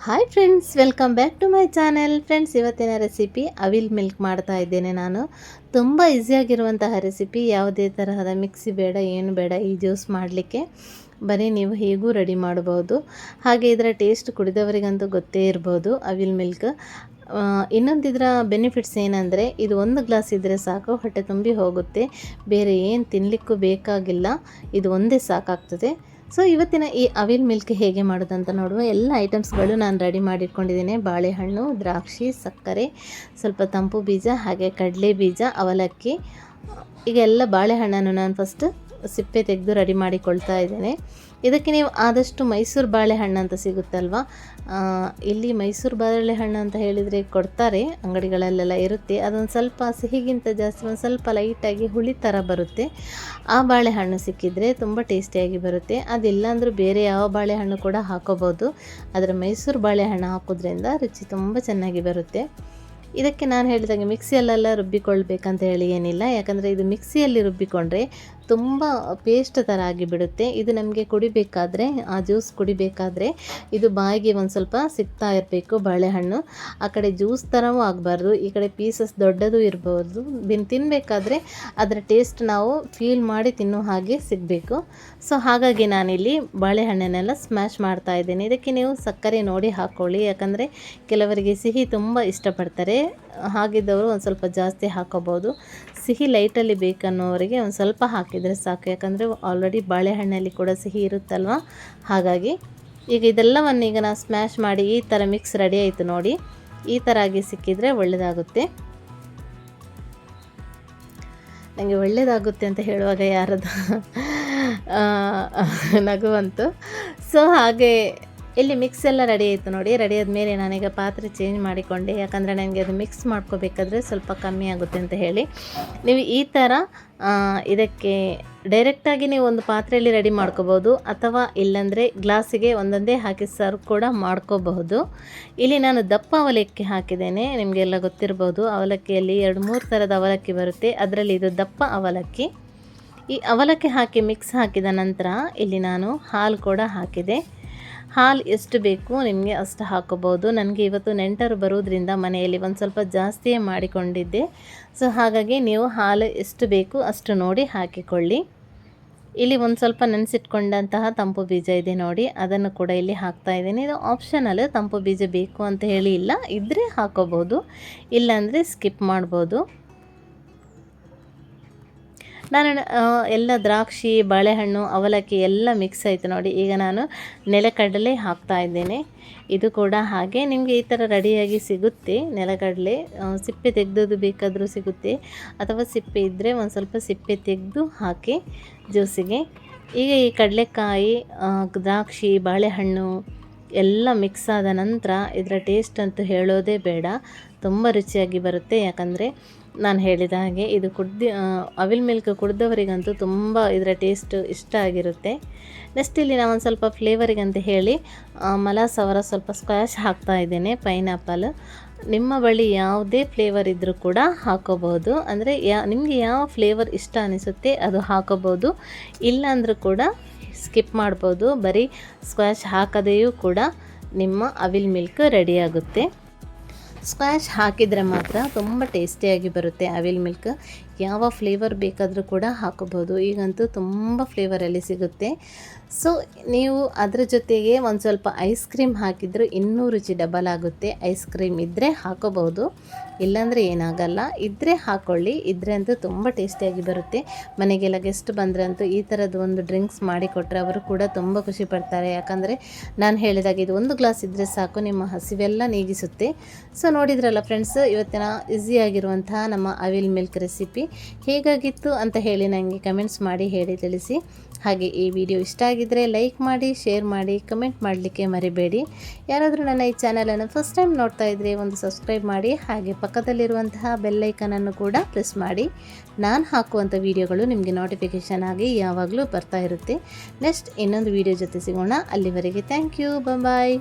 Hi friends welcome back to my channel friends ಇವತ್ತಿನ recipe avil milk ಮಾಡ್ತಾ ಇದ್ದೇನೆ ನಾನು. ತುಂಬ ಈಸಿಯಾಗಿರುವಂತಹ ರೆಸಿಪಿ ಯಾವುದೇ ತರಹದ ಮಿಕ್ಸಿ ಬೇಡ, ಏನು ಬೇಡ, ಈ ಜ್ಯೂಸ್ ಮಾಡಲಿಕ್ಕೆ. ಬರೀ ನೀವು ಹೇಗೂ ರೆಡಿ ಮಾಡ್ಬೋದು ಹಾಗೆ ಇದರ ಟೇಸ್ಟ್ ಕುಡಿದವರಿಗಂತೂ ಗೊತ್ತೇ ಇರ್ಬೋದು ಅವಿಲ್ ಮಿಲ್ಕ್ ಇನ್ನೊಂದು ಇದರ ಬೆನಿಫಿಟ್ಸ್ ಏನಂದರೆ, ಇದು ಒಂದು ಗ್ಲಾಸ್ ಇದ್ದರೆ ಸಾಕು, ಹೊಟ್ಟೆ ತುಂಬಿ ಹೋಗುತ್ತೆ. ಬೇರೆ ಏನು ತಿನ್ನಲಿಕ್ಕೂ ಬೇಕಾಗಿಲ್ಲ. ಇದು ಒಂದೇ ಸಾಕಾಗ್ತದೆ. ಸೊ ಇವತ್ತಿನ ಈ ಅವಿಲ್ ಮಿಲ್ಕ್ ಹೇಗೆ ಮಾಡೋದಂತ ನೋಡುವ ಎಲ್ಲ ಐಟಮ್ಸ್ಗಳು ನಾನು ರೆಡಿ ಮಾಡಿಟ್ಕೊಂಡಿದ್ದೀನಿ. ಬಾಳೆಹಣ್ಣು, ದ್ರಾಕ್ಷಿ, ಸಕ್ಕರೆ, ಸ್ವಲ್ಪ ತಂಪು ಬೀಜ, ಹಾಗೆ ಕಡಲೆ ಬೀಜ, ಅವಲಕ್ಕಿ. ಈಗ ಎಲ್ಲ ಬಾಳೆಹಣ್ಣನ್ನು ನಾನು ಫಸ್ಟ್ ಸಿಪ್ಪೆ ತೆಗೆದು ರೆಡಿ ಮಾಡಿಕೊಳ್ತಾ ಇದ್ದೇನೆ. ಇದಕ್ಕೆ ನೀವು ಆದಷ್ಟು ಮೈಸೂರು ಬಾಳೆಹಣ್ಣು ಅಂತ ಸಿಗುತ್ತಲ್ವ? ಇಲ್ಲಿ ಮೈಸೂರು ಬಾಳೆಹಣ್ಣು ಅಂತ ಹೇಳಿದರೆ ಕೊಡ್ತಾರೆ, ಅಂಗಡಿಗಳಲ್ಲೆಲ್ಲ ಇರುತ್ತೆ. ಅದೊಂದು ಸ್ವಲ್ಪ ಸಿಹಿಗಿಂತ ಜಾಸ್ತಿ, ಒಂದು ಸ್ವಲ್ಪ ಲೈಟಾಗಿ ಹುಳಿ ಥರ ಬರುತ್ತೆ. ಆ ಬಾಳೆಹಣ್ಣು ಸಿಕ್ಕಿದರೆ ತುಂಬ ಟೇಸ್ಟಿಯಾಗಿ ಬರುತ್ತೆ. ಅದಿಲ್ಲಾಂದರೂ ಬೇರೆ ಯಾವ ಬಾಳೆಹಣ್ಣು ಕೂಡ ಹಾಕೋಬೋದು. ಆದರೆ ಮೈಸೂರು ಬಾಳೆಹಣ್ಣು ಹಾಕೋದ್ರಿಂದ ರುಚಿ ತುಂಬ ಚೆನ್ನಾಗಿ ಬರುತ್ತೆ. ಇದಕ್ಕೆ ನಾನು ಹೇಳಿದಾಗ ಮಿಕ್ಸಿಯಲ್ಲೆಲ್ಲ ರುಬ್ಬಿಕೊಳ್ಬೇಕಂತ ಹೇಳಿ ಏನಿಲ್ಲ. ಯಾಕಂದರೆ ಇದು ಮಿಕ್ಸಿಯಲ್ಲಿ ರುಬ್ಬಿಕೊಂಡ್ರೆ ತುಂಬ ಪೇಸ್ಟ್ ಥರ ಆಗಿಬಿಡುತ್ತೆ. ಇದು ನಮಗೆ ಕುಡಿಬೇಕಾದ್ರೆ, ಆ ಜ್ಯೂಸ್ ಕುಡಿಬೇಕಾದ್ರೆ ಇದು ಬಾಯಿಗೆ ಒಂದು ಸ್ವಲ್ಪ ಸಿಗ್ತಾ ಇರಬೇಕು ಬಾಳೆಹಣ್ಣು. ಆ ಕಡೆ ಜ್ಯೂಸ್ ಥರವೂ ಆಗಬಾರ್ದು. ಈ ಕಡೆ ಪೀಸಸ್ ದೊಡ್ಡದು ಇರಬಹುದು ದಿನ ತಿನ್ನಬೇಕಾದ್ರೆ ಅದರ ಟೇಸ್ಟ್ ನಾವು ಫೀಲ್ ಮಾಡಿ ತಿನ್ನೋ ಹಾಗೆ ಸಿಗಬೇಕು. ಸೊ ಹಾಗಾಗಿ ನಾನಿಲ್ಲಿ ಬಾಳೆಹಣ್ಣನ್ನೆಲ್ಲ ಸ್ಮ್ಯಾಶ್ ಮಾಡ್ತಾ ಇದ್ದೇನೆ. ಇದಕ್ಕೆ ನೀವು ಸಕ್ಕರೆ ನೋಡಿ ಹಾಕ್ಕೊಳ್ಳಿ ಯಾಕಂದರೆ ಕೆಲವರಿಗೆ ಸಿಹಿ ತುಂಬ ಇಷ್ಟಪಡ್ತಾರೆ. ಹಾಗಿದ್ದವರು ಒಂದು ಸ್ವಲ್ಪ ಜಾಸ್ತಿ ಹಾಕೋಬೋದು. ಸಿಹಿ ಲೈಟಲ್ಲಿ ಬೇಕನ್ನೋರಿಗೆ ಒಂದು ಸ್ವಲ್ಪ ಹಾಕಿದರೆ ಸಾಕು. ಯಾಕಂದರೆ ಆಲ್ರೆಡಿ ಬಾಳೆಹಣ್ಣಲ್ಲಿ ಕೂಡ ಸಿಹಿ ಇರುತ್ತಲ್ವ? ಹಾಗಾಗಿ ಈಗ ಇದೆಲ್ಲವನ್ನು ಈಗ ನಾವು ಸ್ಮ್ಯಾಶ್ ಮಾಡಿ ಈ ಥರ ಮಿಕ್ಸ್ ರೆಡಿ ಆಯಿತು ನೋಡಿ. ಈ ಥರ ಆಗಿ ಸಿಕ್ಕಿದರೆ ಒಳ್ಳೆಯದಾಗುತ್ತೆ ನನಗೆ ಒಳ್ಳೆಯದಾಗುತ್ತೆ ಅಂತ ಹೇಳುವಾಗ ಯಾರದು? ನಗುವಂತು. ಸೊ ಹಾಗೆ ಇಲ್ಲಿ ಮಿಕ್ಸ್ ಎಲ್ಲ ರೆಡಿ ಆಯಿತು ನೋಡಿ. ರೆಡಿ ಆದಮೇಲೆ ನಾನೀಗ ಪಾತ್ರೆ ಚೇಂಜ್ ಮಾಡಿಕೊಂಡೆ. ಯಾಕಂದರೆ ನನಗೆ ಅದು ಮಿಕ್ಸ್ ಮಾಡ್ಕೋಬೇಕಾದ್ರೆ ಸ್ವಲ್ಪ ಕಮ್ಮಿ ಆಗುತ್ತೆ ಅಂತ ಹೇಳಿ. ನೀವು ಈ ಥರ ಇದಕ್ಕೆ ಡೈರೆಕ್ಟಾಗಿ ನೀವು ಒಂದು ಪಾತ್ರೆಯಲ್ಲಿ ರೆಡಿ ಮಾಡ್ಕೋಬೋದು ಅಥವಾ ಇಲ್ಲಾಂದರೆ ಗ್ಲಾಸಿಗೆ ಒಂದೊಂದೇ ಹಾಕಿ ಸರ್ವ್ ಕೂಡ ಮಾಡ್ಕೋಬಹುದು. ಇಲ್ಲಿ ನಾನು ದಪ್ಪ ಅವಲಕ್ಕಿ ಹಾಕಿದ್ದೇನೆ. ನಿಮಗೆಲ್ಲ ಗೊತ್ತಿರ್ಬೋದು. ಅವಲಕ್ಕಿಯಲ್ಲಿ ಎರಡು, ಮೂರು ಥರದ ಅವಲಕ್ಕಿ ಬರುತ್ತೆ. ಅದರಲ್ಲಿ ಇದು ದಪ್ಪ ಅವಲಕ್ಕಿ. ಈ ಅವಲಕ್ಕಿ ಹಾಕಿ ಮಿಕ್ಸ್ ಹಾಕಿದ ನಂತರ ಇಲ್ಲಿ ನಾನು ಹಾಲು ಕೂಡ ಹಾಕಿದೆ. ಹಾಲು ಎಷ್ಟು ಬೇಕು ನಿಮಗೆ ಅಷ್ಟು ಹಾಕೋಬೋದು. ನನಗೆ ಇವತ್ತು ನೆಂಟರು ಬರೋದ್ರಿಂದ ಮನೆಯಲ್ಲಿ ಒಂದು ಸ್ವಲ್ಪ ಜಾಸ್ತಿಯೇ ಮಾಡಿಕೊಂಡಿದ್ದೆ. ಸೊ, ಹಾಗಾಗಿ ನೀವು ಹಾಲು ಎಷ್ಟು ಬೇಕು ಅಷ್ಟು ನೋಡಿ ಹಾಕಿಕೊಳ್ಳಿ. ಇಲ್ಲಿ ಒಂದು ಸ್ವಲ್ಪ ನೆನೆಸಿಟ್ಕೊಂಡಂತಹ ತಂಪು ಬೀಜ ಇದೆ ನೋಡಿ, ಅದನ್ನು ಕೂಡ ಇಲ್ಲಿ ಹಾಕ್ತಾ ಇದ್ದೀನಿ. ಇದು ಆಪ್ಷನಲ್ ತಂಪು ಬೀಜ ಬೇಕು ಅಂತ ಹೇಳಿ ಇಲ್ಲ ಇದ್ದರೆ ಹಾಕೋಬೋದು. ಇಲ್ಲಾಂದರೆ ಸ್ಕಿಪ್ ಮಾಡ್ಬೋದು. ನಾನು ಎಲ್ಲ ದ್ರಾಕ್ಷಿ, ಬಾಳೆಹಣ್ಣು, ಅವಲಕ್ಕಿ ಎಲ್ಲ ಮಿಕ್ಸ್ ಆಯಿತು ನೋಡಿ. ಈಗ ನಾನು ನೆಲಕಡಲೆ ಹಾಕ್ತಾ ಇದ್ದೇನೆ. ಇದು ಕೂಡ ಹಾಗೆ. ನಿಮಗೆ ಈ ಥರ ರೆಡಿಯಾಗಿ ಸಿಗುತ್ತೆ ನೆಲಗಡಲೆ. ಸಿಪ್ಪೆ ತೆಗೆದದ್ದು ಬೇಕಾದರೂ ಸಿಗುತ್ತೆ. ಅಥವಾ ಸಿಪ್ಪೆ ಇದ್ದರೆ ಒಂದು ಸ್ವಲ್ಪ ಸಿಪ್ಪೆ ತೆಗೆದು ಹಾಕಿ ಜ್ಯೂಸಿಗೆ. ಈಗ ಈ ಕಡಲೆಕಾಯಿ ದ್ರಾಕ್ಷಿ, ಬಾಳೆಹಣ್ಣು ಎಲ್ಲ ಮಿಕ್ಸ್ ಆದ ನಂತರ ಇದರ ಟೇಸ್ಟ್ ಅಂತೂ ಹೇಳೋದೇ ಬೇಡ. ತುಂಬ ರುಚಿಯಾಗಿ ಬರುತ್ತೆ. ಯಾಕಂದರೆ ನಾನು ಹೇಳಿದ ಹಾಗೆ ಇದು ಕುಡ್ದು ಅವಿಲ್ ಮಿಲ್ಕ್ ಕುಡ್ದವರಿಗಂತೂ ತುಂಬ ಇದರ ಟೇಸ್ಟ್ ಇಷ್ಟ ಆಗಿರುತ್ತೆ. ನೆಕ್ಸ್ಟ್ ಇಲ್ಲಿ ನಾನು ಒಂದು ಸ್ವಲ್ಪ ಫ್ಲೇವರಿಗಂತ ಹೇಳಿ ಮಲಾಸ್ ಮಲಾಸವರ ಸ್ವಲ್ಪ ಸ್ಕ್ವಾಶ್ ಹಾಕ್ತಾ ಇದ್ದೇನೆ ಪೈನಾಪಲ್ ನಿಮ್ಮ ಬಳಿ ಯಾವುದೇ ಫ್ಲೇವರ್ ಇದ್ದರೂ ಕೂಡ ಹಾಕೋಬಹುದು. ಅಂದರೆ ಯಾ, ನಿಮಗೆ ಯಾವ ಫ್ಲೇವರ್ ಇಷ್ಟ ಅನಿಸುತ್ತೆ ಅದು ಹಾಕೋಬೋದು ಇಲ್ಲಾಂದರೂ ಕೂಡ ಸ್ಕಿಪ್ ಮಾಡ್ಬೋದು. ಬರೀ ಸ್ಕ್ವಾಶ್ ಹಾಕದೆಯೂ ಕೂಡ ನಿಮ್ಮ ಅವಿಲ್ ಮಿಲ್ಕ್ ರೆಡಿಯಾಗುತ್ತೆ ಸ್ಕ್ವಾಶ್ ಹಾಕಿದರೆ ಮಾತ್ರ ತುಂಬ ಟೇಸ್ಟಿಯಾಗಿ ಬರುತ್ತೆ ಅವಿಲ್ ಮಿಲ್ಕ್ ಯಾವ ಫ್ಲೇವರ್ ಬೇಕಾದರೂ ಕೂಡ ಹಾಕೋಬೋದು ಈಗಂತೂ ತುಂಬ ಫ್ಲೇವರಲ್ಲಿ ಸಿಗುತ್ತೆ. ಸೊ ನೀವು ಅದರ ಜೊತೆಗೆ ಒಂದು ಸ್ವಲ್ಪ ಐಸ್ ಕ್ರೀಮ್ ಹಾಕಿದರೂ ಇನ್ನೂ ರುಚಿ ಡಬಲ್ ಆಗುತ್ತೆ. ಐಸ್ ಕ್ರೀಮ್ ಇದ್ದರೆ ಹಾಕೋಬಹುದು. ಇಲ್ಲಾಂದರೆ ಏನಾಗಲ್ಲ. ಇದ್ದರೆ ಹಾಕ್ಕೊಳ್ಳಿ ಇದ್ದರೆ ಅಂತೂ ತುಂಬ ಟೇಸ್ಟಿಯಾಗಿ ಬರುತ್ತೆ. ಮನೆಗೆಲ್ಲ ಗೆಸ್ಟ್ ಬಂದರೆ ಅಂತೂ ಈ ಥರದ್ದು ಒಂದು ಡ್ರಿಂಕ್ಸ್ ಮಾಡಿಕೊಟ್ರೆ ಅವರು ಕೂಡ ತುಂಬ ಖುಷಿ ಪಡ್ತಾರೆ. ಯಾಕಂದರೆ ನಾನು ಹೇಳಿದಾಗ ಇದು ಒಂದು ಗ್ಲಾಸ್ ಇದ್ದರೆ ಸಾಕು, ನಿಮ್ಮ ಹಸಿವೆಲ್ಲ ನೀಗಿಸುತ್ತೆ. ಸೊ ನೋಡಿದ್ರಲ್ಲ ಫ್ರೆಂಡ್ಸ್ ಇವತ್ತಿನ ಈಸಿಯಾಗಿರುವಂತಹ ನಮ್ಮ ಅವಿಲ್ ಮಿಲ್ಕ್ ರೆಸಿಪಿ ಹೇಗಾಗಿತ್ತು ಅಂತ ಹೇಳಿ ನನಗೆ ಕಮೆಂಟ್ಸ್ ಮಾಡಿ ಹೇಳಿ ತಿಳಿಸಿ. ಹಾಗೆ ಈ ವಿಡಿಯೋ ಇಷ್ಟ ಆಗಿದ್ದರೆ ಲೈಕ್ ಮಾಡಿ, ಶೇರ್ ಮಾಡಿ, ಕಮೆಂಟ್ ಮಾಡಲಿಕ್ಕೆ ಮರಿಬೇಡಿ. ಯಾರಾದರೂ ನನ್ನ ಈ ಚಾನಲನ್ನು ಫಸ್ಟ್ ಟೈಮ್ ನೋಡ್ತಾ ಇದ್ದರೆ ಒಂದು ಸಬ್ಸ್ಕ್ರೈಬ್ ಮಾಡಿ, ಹಾಗೆ ಪಕ್ಕದಲ್ಲಿರುವಂತಹ ಬೆಲ್ಲೈಕನನ್ನು ಕೂಡ ಪ್ರೆಸ್ ಮಾಡಿ. ನಾನು ಹಾಕುವಂಥ ವಿಡಿಯೋಗಳು ನಿಮಗೆ ನೋಟಿಫಿಕೇಷನ್ ಆಗಿ ಯಾವಾಗಲೂ ಬರ್ತಾ ಇರುತ್ತೆ. ನೆಕ್ಸ್ಟ್ ಇನ್ನೊಂದು ವಿಡಿಯೋ ಜೊತೆ ಸಿಗೋಣ. ಅಲ್ಲಿವರೆಗೆ ಥ್ಯಾಂಕ್ ಯು ಬಾಯ್